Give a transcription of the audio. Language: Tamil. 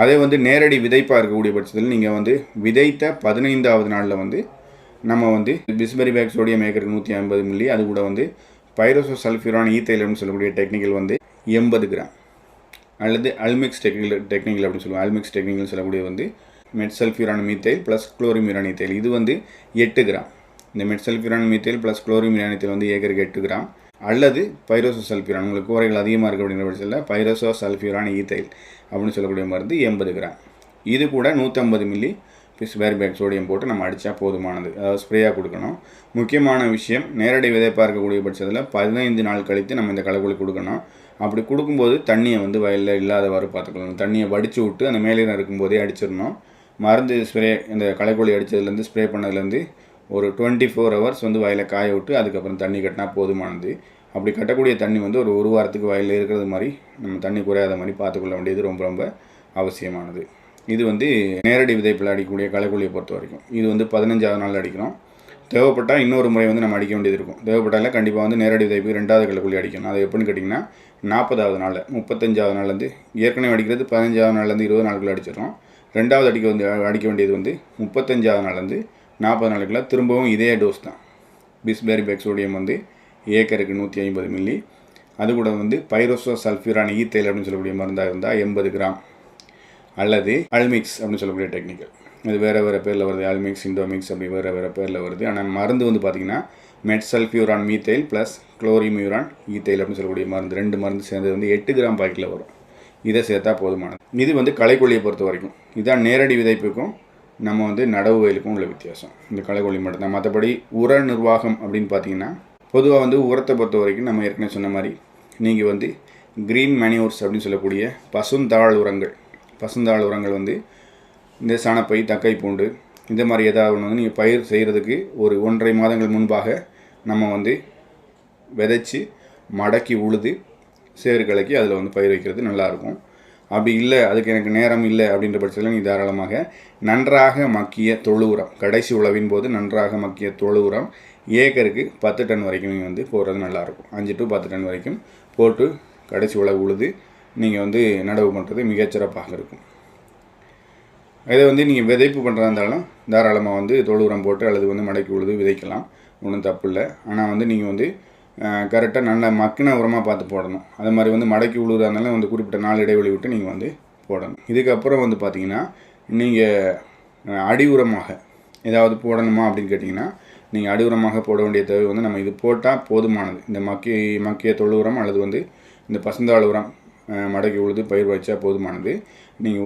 அதே வந்து நேரடி விதைப்பாக இருக்கக்கூடிய பட்சத்தில் நீங்கள் வந்து விதைத்த பதினைந்தாவது நாளில் வந்து நம்ம வந்து பிஸ்பெரி பேக் சோடியம் ஏக்கருக்கு நூற்றி ஐம்பது மில்லி அது கூட வந்து பைரோசோ சல்ஃபியூரான் ஈத்தைலம்னு சொல்லக்கூடிய டெக்னிக்கல் வந்து எண்பது கிராம். அல்லது அல்மிக்ஸ் டெக்னிக்கல் டெக்னிக்கல் அப்படின்னு சொல்லுவோம். அல்மிக்ஸ் டெக்னிக்கல் சொல்லக்கூடிய வந்து metsulfuron methyl plus chlorimuron ethyl. இது வந்து எட்டு கிராம். இந்த metsulfuron methyl plus chlorimuron ethyl வந்து ஏக்கருக்கு எட்டு கிராம். அல்லது பைரோசோ சல்பியூரான் உங்களுக்கு கூரைகள் அதிகமாக இருக்குது அப்படிங்கிற பட்சத்தில் பைரோசோ சல்பியூரான் ஈத்தைல் அப்படின்னு சொல்லக்கூடிய மருந்து எண்பது கிராம். இது கூட நூற்றம்பது மில்லி பிஸ்பேரி பேக் சோடியம் போட்டு நம்ம அடித்தா போதுமானது. அதாவது ஸ்ப்ரேயாக கொடுக்கணும். முக்கியமான விஷயம் நேரடி விதைப்பாக இருக்கக்கூடிய பட்சத்தில் பதினைந்து நாள் கழித்து நம்ம இந்த களைக்கொல்லி கொடுக்கணும். அப்படி கொடுக்கும்போது தண்ணியை வந்து வயலில் இல்லாதவாறு பார்த்துக்கணும் தண்ணியை வடித்து விட்டு அந்த மேலே இருக்கும்போதே அடிச்சிடணும். மருந்து ஸ்ப்ரே இந்த களைக்கொல்லி அடித்ததுலேருந்து ஸ்ப்ரே பண்ணதுலேருந்து ஒரு டுவெண்ட்டி ஃபோர் ஹவர்ஸ் வந்து வயலை காய விட்டு அதுக்கப்புறம் தண்ணி கட்டினா போதுமானது. அப்படி கட்டக்கூடிய தண்ணி வந்து ஒரு ஒரு வாரத்துக்கு வயலில் இருக்கிறது மாதிரி நம்ம தண்ணி குறையாத மாதிரி பார்த்துக்கொள்ள வேண்டியது ரொம்ப ரொம்ப அவசியமானது. இது வந்து நேரடி விதைப்பில் அடிக்கக்கூடிய களைக்கொல்லியை பொறுத்த வரைக்கும். இது வந்து பதினஞ்சாவது நாள் அடிக்கிறோம். தேவைப்பட்டால் இன்னொரு முறை வந்து நம்ம அடிக்க வேண்டியது இருக்கும். தேவைப்பட்டால கண்டிப்பாக வந்து நேரடி விதைப்பு ரெண்டாவது களைக்கொல்லி அடிக்கணும். அது எப்படின்னு கேட்டிங்கன்னா நாற்பதாவது நாளில் முப்பத்தஞ்சாவது நாள்லேருந்து ஏற்கனவே அடிக்கிறது பதினஞ்சாவது நாள்லேருந்து இருபது நாளுக்குள்ளே அடிச்சிடறோம். ரெண்டாவது அடிக்க வந்து அடிக்க வேண்டியது வந்து முப்பத்தஞ்சாவது நாள்லேருந்து நாற்பது நாளுக்குள்ள திரும்பவும் இதே டோஸ் தான். பிஸ்பேரி பேக் சோடியம் வந்து ஏக்கருக்கு நூற்றி ஐம்பது மில்லி அது கூட வந்து பைரோசோ சல்ஃபியூரான ஈத்தைல் அப்படின்னு சொல்லக்கூடிய மருந்தாக இருந்தால் எண்பது கிராம். அல்லது அல்மிக்ஸ் அப்படின்னு சொல்லக்கூடிய டெக்னிக்கல் இது வேறு வேறு பேரில் வருது. அல்மிக்ஸ் இண்டோமிக்ஸ் அப்படி வேறு வேறு பேரில் வருது. ஆனால் மருந்து வந்து பார்த்திங்கன்னா metsulfuron methyl plus chlorimuron ethyl அப்படின்னு சொல்லக்கூடிய மருந்து. ரெண்டு மருந்து சேர்ந்தது வந்து எட்டு கிராம் பாக்கெட்டில் வரும். இதை சேர்த்தா போதுமானது. இது வந்து களைக்கொல்லியை பொறுத்த வரைக்கும் இதான் நேரடி விதைப்புக்கும் நம்ம வந்து நடவு வயலுக்கும் உள்ள வித்தியாசம். இந்த களைக்கொல்லி மட்டும்தான். மற்றபடி உர நிர்வாகம் அப்படின்னு பார்த்தீங்கன்னா பொதுவாக வந்து உரத்தை பொறுத்த வரைக்கும் நம்ம ஏற்கனவே சொன்ன மாதிரி நீங்கள் வந்து க்ரீன் மேனியூர்ஸ் அப்படின்னு சொல்லக்கூடிய பசுந்தாள் உரங்கள். பசுந்தாள் உரங்கள் வந்து இந்த சாணப்பை தக்கை பூண்டு இந்த மாதிரி ஏதாவது ஒன்று வந்து நீங்கள் பயிர் செய்கிறதுக்கு ஒரு ஒன்றரை மாதங்கள் முன்பாக நம்ம வந்து விதைச்சி மடக்கி உழுது சேறு கலக்கி அதில் வந்து பயிர் வைக்கிறது நல்லாயிருக்கும் அப்படி இல்லை அதுக்கு எனக்கு நேரம் இல்லை அப்படின்ற பட்சத்தில் நீ தாராளமாக நன்றாக மக்கிய தொழு உரம் கடைசி உழவின் போது நன்றாக மக்கிய தொழு உரம் ஏக்கருக்கு பத்து டன் வரைக்கும் நீங்கள் வந்து போடுறது நல்லாயிருக்கும். அஞ்சு டு பத்து டன் வரைக்கும் போட்டு கடைசி உழவு உழுது நீங்கள் வந்து நடவு பண்ணுறது மிகச்சிறப்பாக இருக்கும். இதை வந்து நீங்கள் விதைப்பு பண்ணுறதா இருந்தாலும் தாராளமாக வந்து தொழு உரம் போட்டு அல்லது வந்து மடக்கி உழுது விதைக்கலாம். ஒன்றும் தப்பு இல்லை. ஆனால் வந்து நீங்கள் வந்து கரெக்டாக நல்ல மக்கின உரமாக பார்த்து போடணும். அது மாதிரி வந்து மடக்கி உழுவுறதா இருந்தாலும் வந்து குறிப்பிட்ட நாள் இடைவெளி விட்டு நீங்கள் வந்து போடணும். இதுக்கப்புறம் வந்து பார்த்தீங்கன்னா நீங்கள் அடி உரமாக ஏதாவது போடணுமா அப்படின்னு கேட்டிங்கன்னா நீங்கள் அடி உரமாக போட வேண்டிய தேவை வந்து நம்ம இது போட்டால் போதுமானது. இந்த மக்கி மக்கிய தொழு உரம் அல்லது வந்து இந்த பசுந்தாள் உரம் மடக்கி உழுது பயிர் வச்சா போதுமானது. நீங்கள்